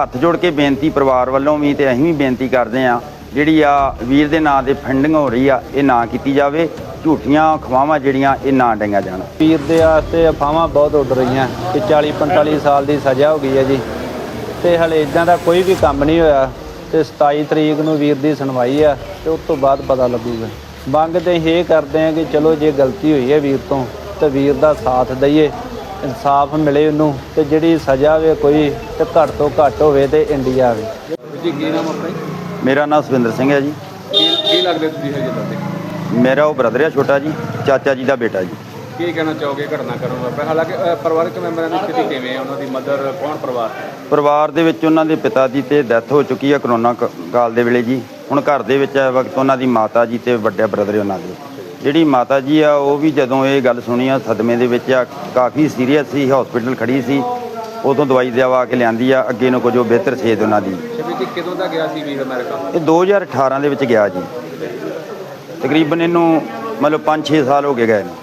ਹੱਥ ਜੋੜ ਕੇ ਬੇਨਤੀ ਪਰਿਵਾਰ ਵੱਲੋਂ ਵੀ ਤੇ ਅਸੀਂ ਵੀ ਬੇਨਤੀ ਕਰਦੇ ਆ ਜਿਹੜੀ ਆ ਵੀਰ ਦੇ ਨਾਂ 'ਤੇ ਫੰਡਿੰਗ ਹੋ ਰਹੀ ਆ, ਇਹ ਨਾ ਕੀਤੀ ਜਾਵੇ, ਝੂਠੀਆਂ ਅਫਵਾਹਾਂ ਜਿਹੜੀਆਂ ਇਹ ਨਾ ਡੰਗੀਆਂ ਜਾਣ। ਵੀਰ ਦੇ ਵਾਸਤੇ ਅਫਵਾਹਾਂ ਬਹੁਤ ਉੱਡ ਰਹੀਆਂ, ਕਿ 40 45 ਸਾਲ ਦੀ ਸਜ਼ਾ ਹੋ ਗਈ ਹੈ ਜੀ। ਤੇ ਹਲੇ ਇਦਾਂ ਦਾ ਕੋਈ ਵੀ ਕੰਮ ਨਹੀਂ ਹੋਇਆ, ਤੇ 27 ਤਰੀਕ ਨੂੰ ਵੀਰ ਦੀ ਸੁਣਵਾਈ ਆ, ਤੇ ਉਸ ਤੋਂ ਬਾਅਦ ਪਤਾ ਲੱਗੂਗਾ। ਮੰਗ ਤੇ ਇਹ ਕਰਦੇ ਆ ਕਿ ਚਲੋ ਜੇ ਗਲਤੀ ਹੋਈ ਹੈ ਵੀਰ ਤੋਂ, ਤੇ ਵੀਰ ਦਾ ਸਾਥ ਦਈਏ। ਇਨਸਾਫ ਮਿਲੇ ਉਹਨੂੰ ਤੇ ਜਿਹੜੀ ਸਜ਼ਾ ਵੇ ਕੋਈ ਤੇ ਘੱਟ ਤੋਂ ਘੱਟ ਹੋਵੇ ਤੇ ਇੰਡੀਆ ਆਵੇ। ਜੀ ਕੀ ਨਾਮ ਆਪਣਾ ਜੀ? ਮੇਰਾ ਨਾਮ ਸੁਵਿੰਦਰ ਸਿੰਘ ਹੈ ਜੀ। ਕੀ ਕੀ ਲੱਗਦੇ ਤੁਸੀਂ ਹਜੇ ਤੱਕ ਮੇਰਾ ਉਹ ਬ੍ਰਦਰ ਆ ਛੋਟਾ ਜੀ ਚਾਚਾ ਜੀ ਦਾ ਬੇਟਾ ਜੀ। ਕੀ ਕਹਿਣਾ ਚਾਹੋਗੇ ਘਟਨਾ ਕਰਨ ਵਾਪਰ ਹਾਲਾਂਕਿ ਅ, ਪਰਿਵਾਰਕ ਮੈਂਬਰਾਂ ਦੀ ਸਥਿਤੀ ਕਿਵੇਂ ਹੈ ਉਹਨਾਂ ਦੀ ਮਦਰ ਕੌਣ ਪਰਿਵਾਰ? ਹੈ ਪਰਿਵਾਰ ਦੇ ਵਿੱਚ ਉਹਨਾਂ ਦੇ ਪਿਤਾ ਦੀ ਤੇ ਡੈਥ ਹੋ ਚੁੱਕੀ ਆ ਕਰੋਨਾ ਕ- ਕਾਲ ਦੇ ਵੇਲੇ ਜੀ। ਹੁਣ ਘਰ ਦੇ ਵਿੱਚ ਇਸ ਵਕਤ ਉਹਨਾਂ ਦੀ ਮਾਤਾ ਜੀ ਤੇ ਵੱਡਾ ਬ੍ਰਦਰ ਉਹਨਾਂ ਦੇ। ਜਿਹੜੀ ਮਾਤਾ ਜੀ ਆ ਉਹ ਵੀ ਜਦੋਂ ਇਹ ਗੱਲ ਸੁਣੀ ਆ ਸਦਮੇ ਦੇ ਵਿੱਚ ਆ ਕਾਫੀ ਸੀਰੀਅਸ ਸੀ ਹਸਪੀਟਲ ਖੜੀ ਸੀ ਉਦੋਂ ਦਵਾਈ ਦਵਾ ਕੇ ਲਿਆਂਦੀ ਆ ਅੱਗੇ ਨੂੰ ਕੁਝ ਉਹ ਬਿਹਤਰ ਸੇਧ ਉਹਨਾਂ ਦੀ। ਸ਼ਬੀ ਜੀ ਕਦੋਂ ਦਾ ਗਿਆ ਸੀ ਵੀਰ ਅਮਰੀਕਾ? ਇਹ 2018 ਦੇ ਵਿੱਚ ਗਿਆ ਜੀ। ਤਕਰੀਬਨ ਇਹਨੂੰ ਮਤਲਬ 5-6 ਸਾਲ ਹੋ ਗਏ ਗਏ ਨੂੰ।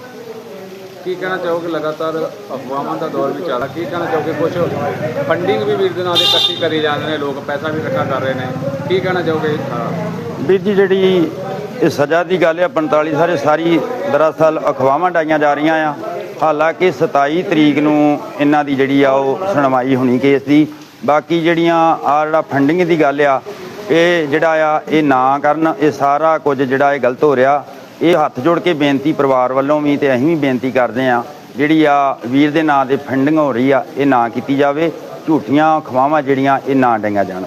ਕੀ ਕਹਿਣਾ ਚਾਹੋਗੇ ਲਗਾਤਾਰ ਅਫਵਾਹਾਂ ਦਾ ਦੌਰ ਵੀ ਚੱਲ ਕੀ ਕਹਿਣਾ ਚਾਹੋਗੇ ਕੁਝ ਫੰਡਿੰਗ ਵੀ ਵੀਰ ਦੇ ਨਾਂ ਦੇ ਇਕੱਠੀ ਕਰੀ ਜਾਂਦੇ ਨੇ ਲੋਕ ਪੈਸਾ ਵੀ ਇਕੱਠਾ ਕਰ ਰਹੇ ਨੇ। ਕੀ ਕਹਿਣਾ ਚਾਹੋਗੇ। ਵੀਰ ਜੀ ਜਿਹੜੀ ਇਹ ਸਜ਼ਾ ਦੀ ਗੱਲ ਹੈ 45 ਸਾਰੇ ਸਾਰੀ ਦਰਅਸਲ ਅਖਵਾਵਾਂ ਡਾਈਆਂ ਜਾ ਰਹੀਆਂ ਆ। ਹਾਲਾਂਕਿ 27 ਤਰੀਕ ਨੂੰ ਇਹਨਾਂ ਦੀ ਜਿਹੜੀ ਆ, ਉਹ ਸੁਣਵਾਈ ਹੋਣੀ ਕੇਸ ਦੀ। ਬਾਕੀ ਜਿਹੜੀਆਂ ਆ ਜਿਹੜਾ ਫੰਡਿੰਗ ਦੀ ਗੱਲ ਆ, ਇਹ ਜਿਹੜਾ ਆ, ਇਹ ਨਾ ਕਰਨ, ਇਹ ਸਾਰਾ ਕੁਝ ਜਿਹੜਾ ਇਹ ਗਲਤ ਹੋ ਰਿਹਾ। ਇਹ ਹੱਥ ਜੋੜ ਕੇ ਬੇਨਤੀ ਪਰਿਵਾਰ ਵੱਲੋਂ ਵੀ ਤੇ ਅਸੀਂ ਵੀ ਬੇਨਤੀ ਕਰਦੇ ਆ ਜਿਹੜੀ ਆ ਵੀਰ ਦੇ ਨਾਂ ਦੇ ਫੰਡਿੰਗ ਹੋ ਰਹੀ ਆ, ਇਹ ਨਾ ਕੀਤੀ ਜਾਵੇ। ਝੂਠੀਆਂ ਅਖਵਾਵਾਂ ਜਿਹੜੀਆਂ, ਇਹ ਨਾ ਡਾਈਆਂ ਜਾਣ।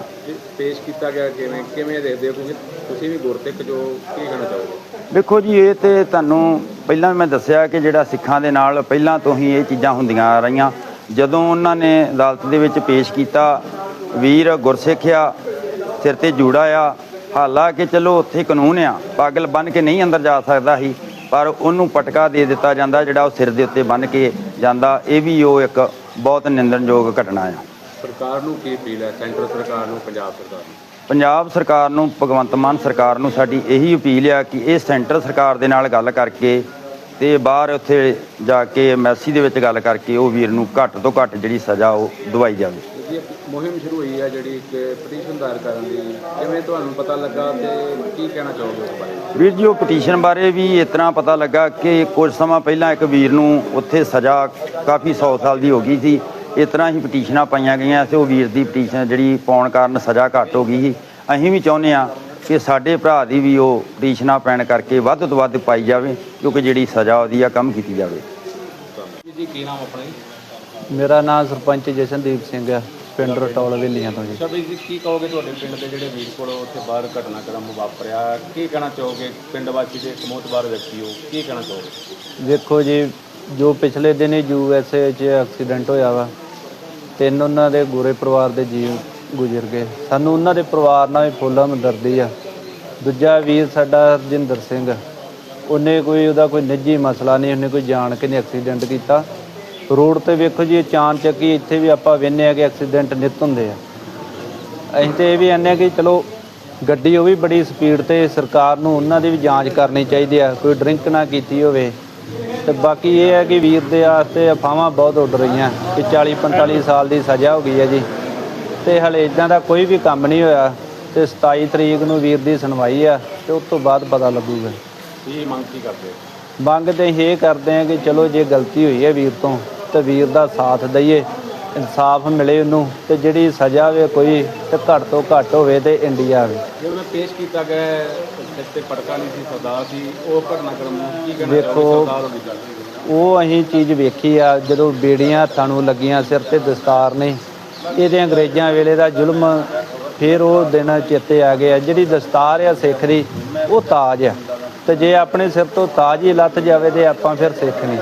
ਪੇਸ਼ ਕੀਤਾ ਗਿਆ, ਕਿਵੇਂ ਕਿਵੇਂ ਦੇਖਦੇ ਹੋ ਕਿਉਂਕਿ ਤੁਸੀਂ ਵੀ ਗੁਰਸਿੱਖ ਜੋ, ਕੀ ਕਹਿਣਾ ਚਾਹੋਗੇ? ਵੇਖੋ ਜੀ, ਇਹ ਤੇ ਤੁਹਾਨੂੰ ਪਹਿਲਾਂ ਮੈਂ ਦੱਸਿਆ ਕਿ ਜਿਹੜਾ ਸਿੱਖਾਂ ਦੇ ਨਾਲ ਪਹਿਲਾਂ ਤੋਂ ਹੀ ਇਹ ਚੀਜ਼ਾਂ ਹੁੰਦੀਆਂ ਆ ਰਹੀਆਂ। ਜਦੋਂ ਉਹਨਾਂ ਨੇ ਅਦਾਲਤ ਦੇ ਵਿੱਚ ਪੇਸ਼ ਕੀਤਾ, ਵੀਰ ਗੁਰਸਿੱਖ ਆ, ਸਿਰ ਤੇ ਜੂੜਾ ਆ ਹਾਲਾਂਕਿ ਚਲੋ ਉੱਥੇ ਕਾਨੂੰਨ ਆ, ਪਾਗਲ ਬਨ ਕੇ ਨਹੀਂ ਅੰਦਰ ਜਾ ਸਕਦਾ ਸੀ, ਪਰ ਉਹਨੂੰ ਪਟਕਾ ਦੇ ਦਿੱਤਾ ਜਾਂਦਾ ਜਿਹੜਾ ਉਹ ਸਿਰ ਦੇ ਉੱਤੇ ਬੰਨ ਕੇ ਜਾਂਦਾ, ਇਹ ਵੀ ਉਹ ਇੱਕ ਬਹੁਤ ਨਿੰਦਣਯੋਗ ਘਟਨਾ ਆ। ਸਰਕਾਰ ਨੂੰ ਕੀ ਅਪੀਲ ਹੈ? ਸੈਂਟਰ ਸਰਕਾਰ ਨੂੰ ਪੰਜਾਬ ਸਰਕਾਰ ਨੂੰ? ਪੰਜਾਬ ਸਰਕਾਰ ਨੂੰ ਭਗਵੰਤ ਮਾਨ ਸਰਕਾਰ ਨੂੰ ਸਾਡੀ ਇਹੀ ਅਪੀਲ ਆ ਕਿ ਇਹ ਸੈਂਟਰ ਸਰਕਾਰ ਦੇ ਨਾਲ ਗੱਲ ਕਰਕੇ ਤੇ ਬਾਹਰ ਉੱਥੇ ਜਾ ਕੇ ਐਮਐਸਸੀ ਦੇ ਵਿੱਚ ਗੱਲ ਕਰਕੇ ਉਹ ਵੀਰ ਨੂੰ ਘੱਟ ਤੋਂ ਘੱਟ ਜਿਹੜੀ ਸਜ਼ਾ ਉਹ ਦਵਾਈ ਜਾਵੇ। ਮੁਹਿੰਮ ਸ਼ੁਰੂ ਹੋਈ ਹੈ ਜਿਹੜੀ ਕਿ ਪਟੀਸ਼ਨ ਦਾਇਰ ਕਰਨ ਦੀ। ਕਿਵੇਂ ਤੁਹਾਨੂੰ ਪਤਾ ਲੱਗਾ ਤੇ ਕੀ ਕਹਿਣਾ ਚਾਹੋਗੇ ਉਸ ਬਾਰੇ? ਵੀਰ ਜੀ ਉਹ ਪਟੀਸ਼ਨ ਬਾਰੇ ਵੀ ਤਰ੍ਹਾਂ ਪਤਾ ਲੱਗਾ ਕਿ ਕੁਝ ਸਮਾਂ ਪਹਿਲਾਂ ਇੱਕ ਵੀਰ ਨੂੰ ਉੱਥੇ ਸਜ਼ਾ ਕਾਫੀ 100 ਸਾਲ ਦੀ ਹੋ ਗਈ ਸੀ। ਇਸ ਤਰ੍ਹਾਂ ਹੀ ਪਟੀਸ਼ਨਾਂ ਪਾਈਆਂ ਗਈਆਂ ਸੀ ਉਹ ਵੀਰ ਦੀ ਪਟੀਸ਼ਨ ਜਿਹੜੀ ਪਾਉਣ ਕਾਰਨ ਸਜ਼ਾ ਘੱਟ ਹੋ ਗਈ ਸੀ। ਅਸੀਂ ਵੀ ਚਾਹੁੰਦੇ ਆ ਕਿ ਸਾਡੇ ਭਰਾ ਦੀ ਵੀ ਉਹ ਪਟੀਸ਼ਨਾਂ ਪੈਣ ਕਰਕੇ ਵੱਧ ਤੋਂ ਵੱਧ ਪਾਈ ਜਾਵੇ ਕਿਉਂਕਿ ਜਿਹੜੀ ਸਜ਼ਾ ਉਹਦੀ ਆ ਕੰਮ ਕੀਤੀ ਜਾਵੇ। ਜੀ ਜੀ ਕੀ ਨਾਮ ਆਪਣਾ ਜੀ? ਮੇਰਾ ਨਾਮ ਸਰਪੰਚ ਜਸ਼ਨਦੀਪ ਸਿੰਘ ਹੈ ਪਿੰਡ ਰਟੌਲ ਵੇਲੀਆਂ ਤੋਂ ਜੀ। ਸ਼ਬੀ ਜੀ ਕੀ ਕਹੋਗੇ ਤੁਹਾਡੇ ਪਿੰਡ ਦੇ ਜਿਹੜੇ ਵੀਰ ਕੋਲ ਉੱਥੇ ਬਾਹਰ ਘਟਨਾਕ੍ਰਮ ਵਾਪਰਿਆ? ਕੀ ਕਹਿਣਾ ਚਾਹੋਗੇ ਪਿੰਡ ਵਾਸੀ ਦੇ ਸਮੂਹਤਬਾਰ ਵਿਅਕਤੀ ਹੋ? ਕੀ ਕਹਿਣਾ ਚਾਹੋਗੇ? ਦੇਖੋ ਜੀ ਜੋ ਪਿਛਲੇ ਦਿਨ ਯੂ ਐਸ ਏ 'ਚ ਐਕਸੀਡੈਂਟ ਹੋਇਆ ਵਾ, ਤਿੰਨ ਉਹਨਾਂ ਦੇ ਗੋਰੇ ਪਰਿਵਾਰ ਦੇ ਜੀਵ ਗੁਜ਼ਰ ਗਏ। ਸਾਨੂੰ ਉਹਨਾਂ ਦੇ ਪਰਿਵਾਰ ਨਾਲ ਵੀ ਫੁੱਲ ਹਮਦਰਦੀ ਆ। ਦੂਜਾ ਵੀਰ ਸਾਡਾ ਹਰਜਿੰਦਰ ਸਿੰਘ, ਉਹਨੇ ਕੋਈ ਉਹਦਾ ਕੋਈ ਨਿੱਜੀ ਮਸਲਾ ਨਹੀਂ, ਉਹਨੇ ਕੋਈ ਜਾਣ ਕੇ ਨਹੀਂ ਐਕਸੀਡੈਂਟ ਕੀਤਾ। ਰੋਡ ਤੇ ਵੇਖੋ ਜੀ ਚਾਨ ਚੱਕੀ ਇੱਥੇ ਵੀ ਆਪਾਂ ਵੇਖਦੇ ਆ ਕਿ ਐਕਸੀਡੈਂਟ ਨਿਤ ਹੁੰਦੇ ਆ। ਅਸੀਂ ਤੇ ਇਹ ਵੀ ਆਨੇ ਕਿ ਚਲੋ, ਗੱਡੀ ਉਹ ਵੀ ਬੜੀ ਸਪੀਡ ਤੇ ਸਰਕਾਰ ਨੂੰ ਉਹਨਾਂ ਦੀ ਵੀ ਜਾਂਚ ਕਰਨੀ ਚਾਹੀਦੀ ਆ, ਕੋਈ ਡਰਿੰਕ ਨਾ ਕੀਤੀ ਹੋਵੇ। ਤੇ ਬਾਕੀ ਇਹ ਹੈ ਕਿ ਵੀਰ ਦੇ ਵਾਸਤੇ ਅਫਵਾਹਾਂ ਬਹੁਤ ਉੱਡ ਰਹੀਆਂ ਕਿ 40 45 ਸਾਲ ਦੀ ਸਜ਼ਾ ਹੋ ਗਈ ਹੈ ਜੀ। ਤੇ ਹਲੇ ਇਦਾਂ ਦਾ ਕੋਈ ਵੀ ਕੰਮ ਨਹੀਂ ਹੋਇਆ ਤੇ 27 ਤਰੀਕ ਨੂੰ ਵੀਰ ਦੀ ਸੁਣਵਾਈ ਆ ਤੇ ਉਸ ਤੋਂ ਬਾਅਦ ਪਤਾ ਲੱਗੂਗਾ। ਕੀ ਮੰਗ ਕੀ ਕਰਦੇ? ਹੋ ਮੰਗ ਤੇ ਇਹ ਕਰਦੇ ਆ ਕਿ ਚਲੋ ਜੇ ਗਲਤੀ ਹੋਈ ਹੈ ਵੀਰ ਤੋਂ ਤੇ ਵੀਰ ਦਾ ਸਾਥ ਦਈਏ ਇਨਸਾਫ ਮਿਲੇ ਉਹਨੂੰ ਤੇ ਜਿਹੜੀ ਸਜ਼ਾ ਵੇ ਕੋਈ ਤੇ ਘੱਟ ਤੋਂ ਘੱਟ ਹੋਵੇ ਤੇ ਇੰਡੀਆ ਆਵੇ। ਜਦੋਂ ਪੇਸ਼ ਕੀਤਾ ਗਿਆ ਇਸ ਤੇ ਪੜਕਾ ਨਹੀਂ ਸੀ ਸਰਦਾਰ ਸੀ ਉਹ ਘਟਨਾਕ੍ਰਮ ਨੂੰ ਕੀ ਕਹਿਣਾ ਦੇਖੋ, ਸਰਦਾਰ ਹੋਣੀ ਗੱਲ ਉਹ ਅਸੀਂ ਚੀਜ਼ ਵੇਖੀ ਆ ਜਦੋਂ ਬੇੜੀਆਂ ਹੱਥਾਂ ਨੂੰ ਲੱਗੀਆਂ ਸਿਰ ਤੇ ਦਸਤਾਰ ਨੇ ਇਹਦੇ ਅੰਗਰੇਜ਼ਾਂ ਵੇਲੇ ਦਾ ਜ਼ੁਲਮ ਫਿਰ ਉਹ ਦਿਨ ਚੇਤੇ ਆ ਗਏ ਆ। ਜਿਹੜੀ ਦਸਤਾਰ ਆ ਸਿੱਖ ਦੀ ਉਹ ਤਾਜ ਆ। ਤੇ ਜੇ ਆਪਣੇ ਸਿਰ ਤੋਂ ਤਾਜ ਹੀ ਲੱਥ ਜਾਵੇ ਤੇ ਆਪਾਂ ਫਿਰ ਸਿੱਖ ਨਹੀਂ